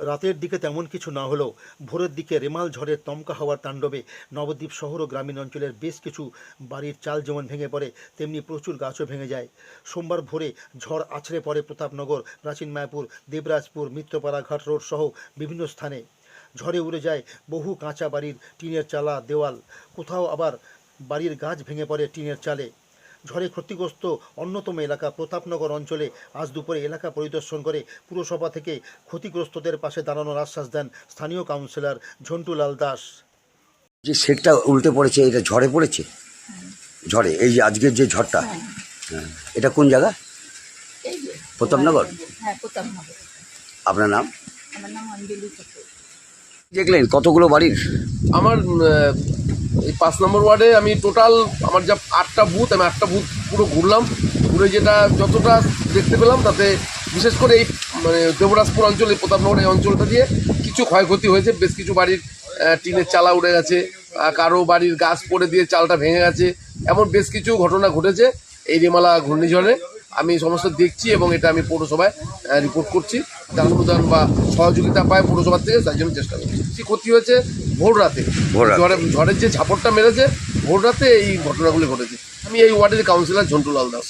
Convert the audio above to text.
রাতের দিকে তেমন কিছু না হলেও ভোরের দিকে রেমাল ঝড়ের তমকা হওয়ার তাণ্ডবে নবদ্বীপ শহর ও গ্রামীণ অঞ্চলের বেশ কিছু বাড়ির চাল যেমন ভেঙে পড়ে, তেমনি প্রচুর গাছও ভেঙে যায়। সোমবার ভোরে ঝড় আছড়ে পড়ে প্রতাপনগর, প্রাচীন মায়াপুর, দেবরাজপুর মিত্রপাড়া ঘাট রোড সহ বিভিন্ন স্থানে। ঝড়ে উড়ে যায় বহু কাঁচা বাড়ির টিনের চালা, দেওয়াল। কোথাও আবার বাড়ির গাছ ভেঙে পড়ে টিনের চালে। ঝড়ে ক্ষতিগ্রস্ত অন্যতম এলাকা প্রতাপনগর অঞ্চলে আজ দুপুরে এলাকা পরিদর্শন করে পুরসভা থেকে ক্ষতিগ্রস্তদের পাশে দাঁড়ানোর আশ্বাস দেন স্থানীয় কাউন্সিলর ঝন্টুলাল দাস। যে শেডটা উল্টে পড়েছে এটা ঝড়ে পড়েছে? ঝড়ে এই যে আজকের যে ঝড়টা? হ্যাঁ। এটা কোন জায়গা? প্রতাপনগর? হ্যাঁ আপনার নাম? দেখলেন? কতগুলো বাড়ির? আমার এই পাঁচ নম্বর ওয়ার্ডে আমি টোটাল আমার যা আটটা বুথ, আমি আটটা বুথ পুরো ঘুরলাম। ঘুরে যেটা যতটা দেখতে পেলাম, তাতে বিশেষ করে এই মানে দেবরাজপুর অঞ্চল, এই প্রতাপনগর এই অঞ্চলটা দিয়ে কিছু ক্ষয়ক্ষতি হয়েছে। বেশ কিছু বাড়ির টিনের চালা উড়ে গেছে কারও বাড়ির গাছ পড়ে দিয়ে চালটা ভেঙে গেছে, এমন বেশ কিছু ঘটনা ঘটেছে এই রেমালা ঘূর্ণিঝড়ে। আমি সমস্ত দেখছি এবং এটা আমি পৌরসভায় রিপোর্ট করছি। দান অনুদান বা সহযোগিতা পায় পৌরসভার থেকে তার জন্য চেষ্টা করছি। ক্ষতি হয়েছে ভোর রাতে। ভোর রাতে। ঝড়ে ঝড়ের যে ঝাপটটা মেরেছে ভোর রাতে এই ঘটনাগুলি ঘটেছে। আমি এই ওয়ার্ডের কাউন্সিলর ঝন্টুলাল দাস।